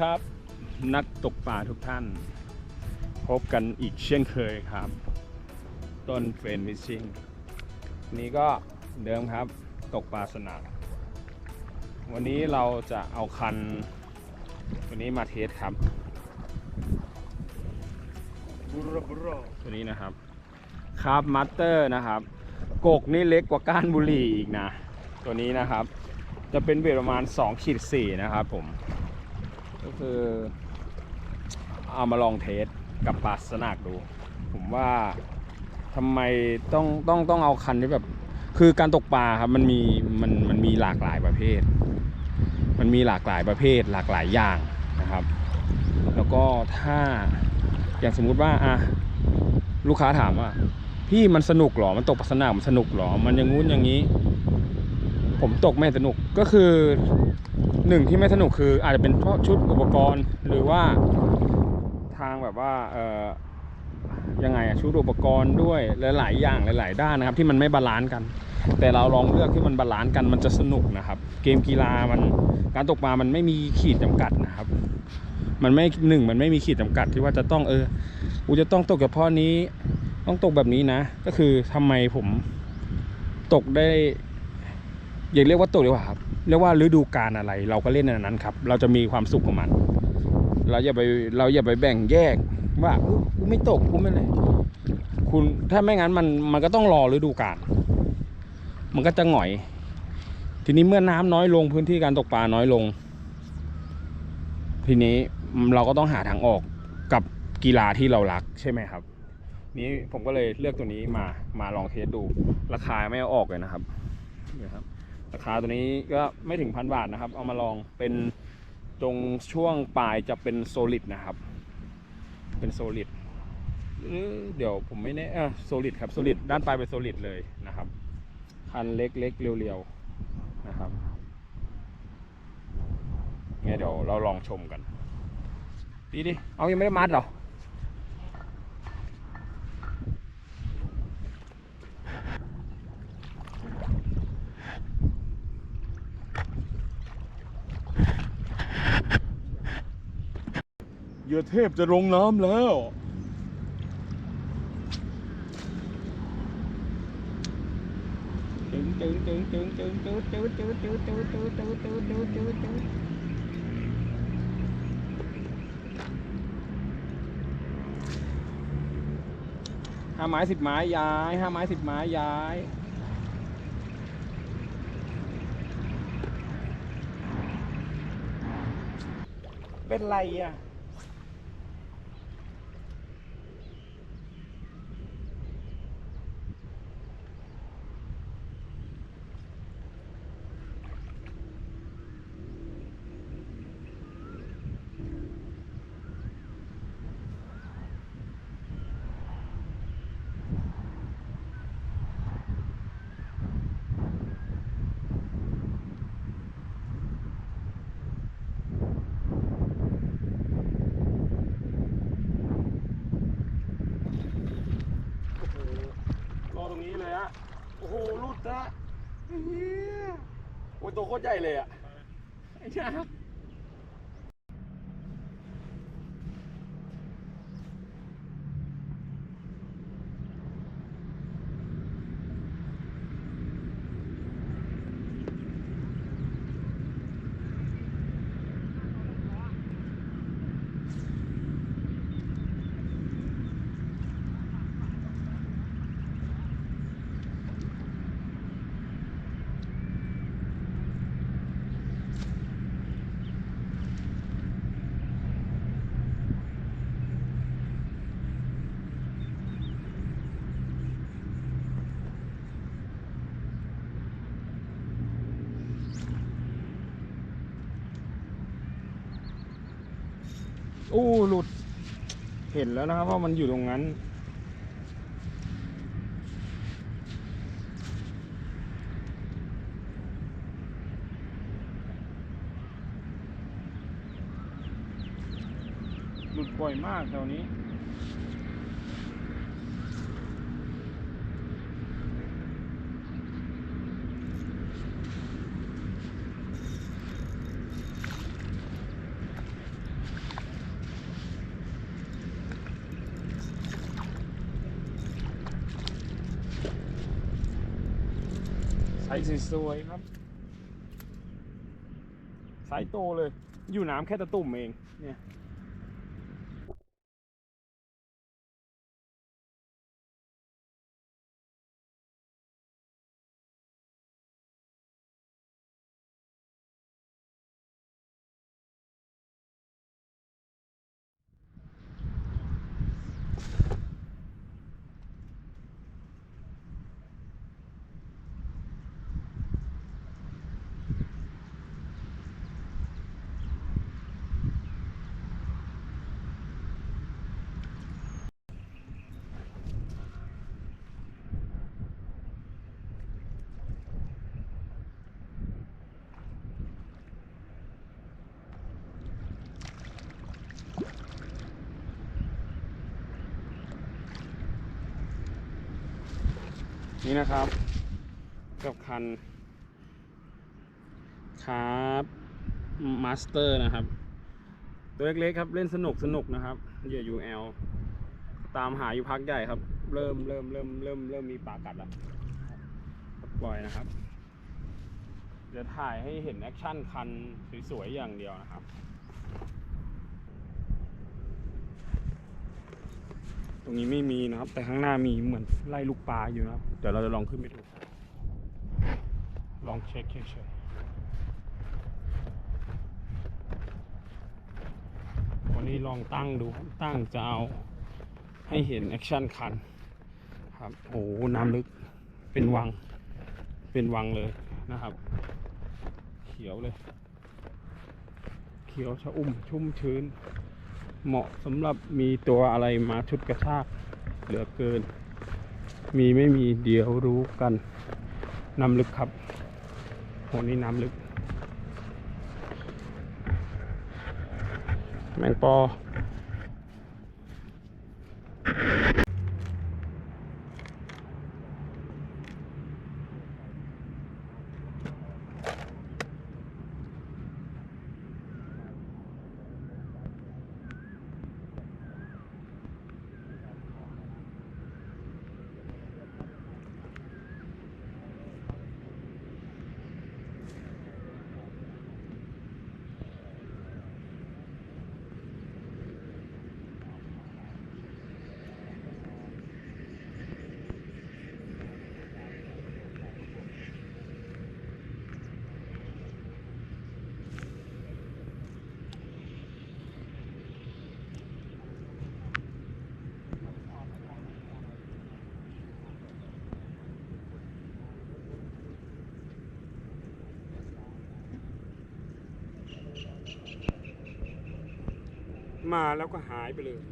ครับ นักตกปลาทุกท่าน พบกันอีกเช่นเคยครับ ต้นเฟรนวิชชิ่งนี้ก็เดิมครับตกปลาสนามวันนี้เราจะเอาคันตัวนี้มาเทสครับตัวนี้นะครับคาร์บมัตเตอร์นะครับ กกนี่เล็กกว่าก้านบุหรี่อีกนะ ตัวนี้นะครับ จะเป็นเวทประมาณ2ขีด4นะครับผม ก็คือเอามาลองเทสกับปลาสนากดู ผมว่าทำไมต้องต้องต้องเอาคันที่แบบ คือการตกปลาครับมันมีมันมันมีหลากหลายประเภท มันมีหลากหลายประเภท หลากหลายอย่างนะครับ แล้วก็ถ้าอย่างสมมุติว่าอะลูกค้าถามว่า พี่มันสนุกหรอ มันตกปลาสนากมันสนุกหรอ มันอย่างงู้นอย่างนี้ ผมตกไม่สนุกก็คือ หนึ่งที่ไม่สนุกคืออาจจะเป็นเพราะชุดอุปกรณ์หรือว่าทางแบบว่าเอ่อยังไงอะชุดอุปกรณ์ด้วยหลายๆอย่างหลาย ๆ ด้านนะครับ ที่มันไม่บาลานซ์กัน แต่เราลองเลือกที่มันบาลานซ์กันมันจะสนุกนะครับ เกมกีฬามันการตกปลามันไม่มีขีดจำกัดนะครับ มันไม่หนึ่งมันไม่มีขีดจำกัดที่ว่าจะต้องเออกูจะต้องตกเฉพาะนี้ ต้องตกแบบนี้นะ ก็คือทำไมผมตกได้อย่าเรียกว่าตกดีกว่าครับ เรียกว่าฤดูกาลอะไร เราก็เล่นในนั้นครับ เราจะมีความสุขกับมัน เราอย่าไปเราอย่าไปแบ่งแยกว่ากูไม่ตกกูไม่เลยคุณถ้าไม่งั้นมันมันก็ต้องรอฤดูกาลมันก็จะหงอย ทีนี้เมื่อน้ำน้อยลงพื้นที่การตกปลาน้อยลง ทีนี้เราก็ต้องหาทางออกกับกีฬาที่เรารักใช่ไหมครับ นี้ผมก็เลยเลือกตัวนี้มามาลองเทสดูราคาไม่เอาออกเลยนะครับนี่ครับ ราคาตัวนี้ก็ไม่ถึงพันบาทนะครับ เอามาลองเป็นตรงช่วงปลายจะเป็นโซลิดนะครับ เป็นโซลิดเดี๋ยวผมไม่แน่โซลิดครับโซลิดด้านปลายเป็นโซลิดเลยนะครับ คันเล็กๆเรียวๆนะครับงั้นเดี๋ยวเราลองชมกัน ดีดิ เอายังไม่ได้มัดเหรอ ยื่อเทพจะลงน้ำแล้วตึงตึงตึงตึงตึงตึงตึงตึงตึงตึงตึงตึงตึงตึงตึงตึงห้าไม้สิบไม้ย้ายห้าไม้สิบไม้ย้ายเป็นไรอะ โอ้โห รอตรงนี้เลยอะ โอ้โหรุดนะเฮียโอ้ยตัวโคตรใหญ่เลยอะไอ้ชาค อ้หลุด เห็นแล้วนะครับว่ามันอยู่ตรงนั้น หลุดบ่อยมากแถวนี้ ห สวยๆครับไซส์โตเลย อยู่น้ำแค่ตะตุ่มเองเนี่ย นี่นะครับ กับคันครับมาสเตอร์นะครับ ตัวเล็กๆครับเล่นสนุกสนุกนะครับเหยื่อ UL ตามหาอยู่พักใหญ่ครับ เริ่มเริ่มเริ่มเริ่มเริ่มมีปากัดแล้วปล่อยนะครับ เดี๋ยวถ่ายให้เห็นแอคชั่นคันสวยๆอย่างเดียวนะครับ ตรงนี้ไม่มีนะครับ แต่ข้างหน้ามีเหมือนไล่ลูกปลาอยู่นะครับ เดี๋ยวเราจะลองขึ้นไปดู ลองเช็คเฉยๆวันนี้ลองตั้งดูตั้งจะเอาให้เห็นแอคชั่นคัน ครับ โอ้โหน้ำลึกเป็นวัง เป็นวังเลยนะครับ เขียวเลย เขียวชะอุ่มชุ่มชื้น เหมาะสำหรับมีตัวอะไรมาชุดกระชากเหลือเกิน มีไม่มีเดี๋ยวรู้กันน้ำลึกครับโหนี่น้ำลึก แมงปอ มาแล้วก็หายไปเลย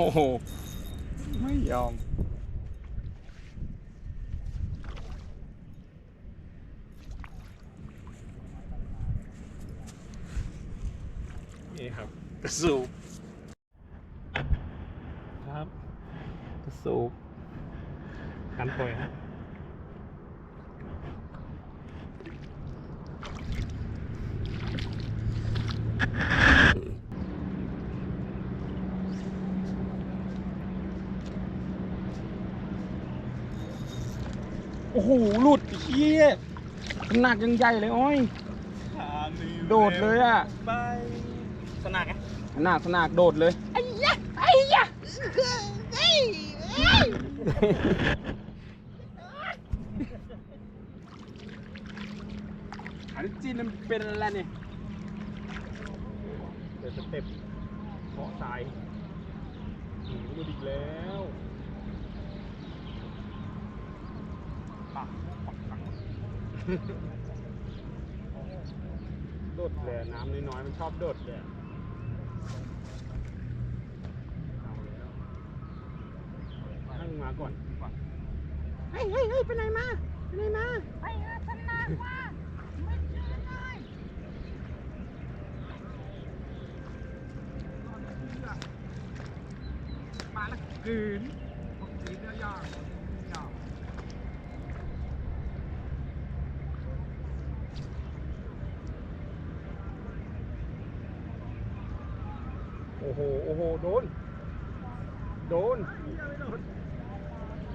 โอ้โห ไม่ยอม นี่ครับ กระสูบครับ กระสูบกันปล่อยครับ หหลุดเฮียหนักยังใหญ่เลยอ้อย โดดเลยอะ ไปสนักไงหนักหนักโดดเลยไอ้ยะไอ้ยะเฮ้ยเฮ้อันนี้จีนมันเป็นอะไรเนี่ยเดี๋ยวสเต็ปเกาะทรายหนีมาอีกแล้ว ปักปักปักโดดเลยน้ำน้อยๆมันชอบโดดเลยเอาแล้วให้มึงมาก่อนเฮ้ยเฮ้ยเฮ้ยไปไหนมาไปไหนมาไปหาฉันนานว่าไม่เจอเลยมาละกืนกืนเนื้อย่างย่างโอ้โห โอ้โห โดน โดน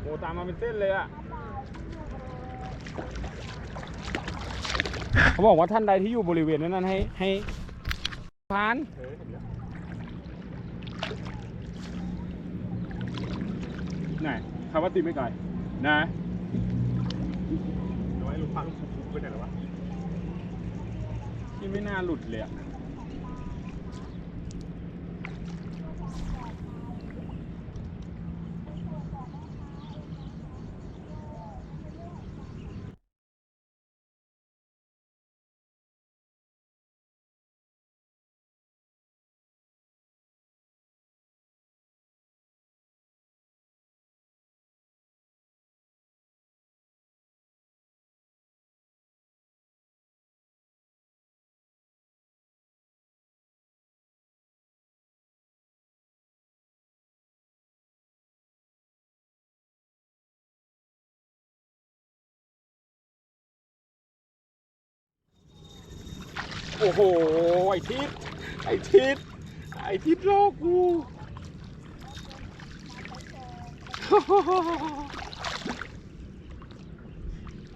โอ้ตามมาเป็นเส้นเลยอะเขาบอกว่าท่านใดที่อยู่บริเวณนั้นให้ให้พานไหนคำว่าตีไม่ไกลนะน้อยลูกพังฟุบๆไปไหนหรอวะที่ไม่น่าหลุดเลยอะ โอ้โห ไอทิศไอทิศไอทิศโลกกู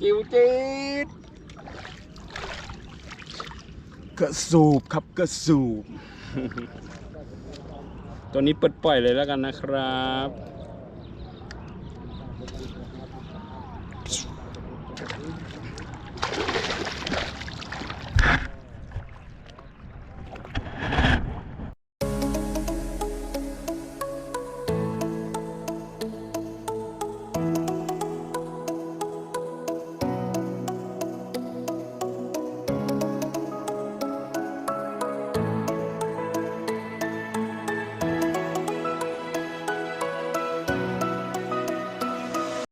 จิวจีดกระสูบครับกระสูบ ตัวนี้เปิดปล่อยเลยแล้วกันนะครับ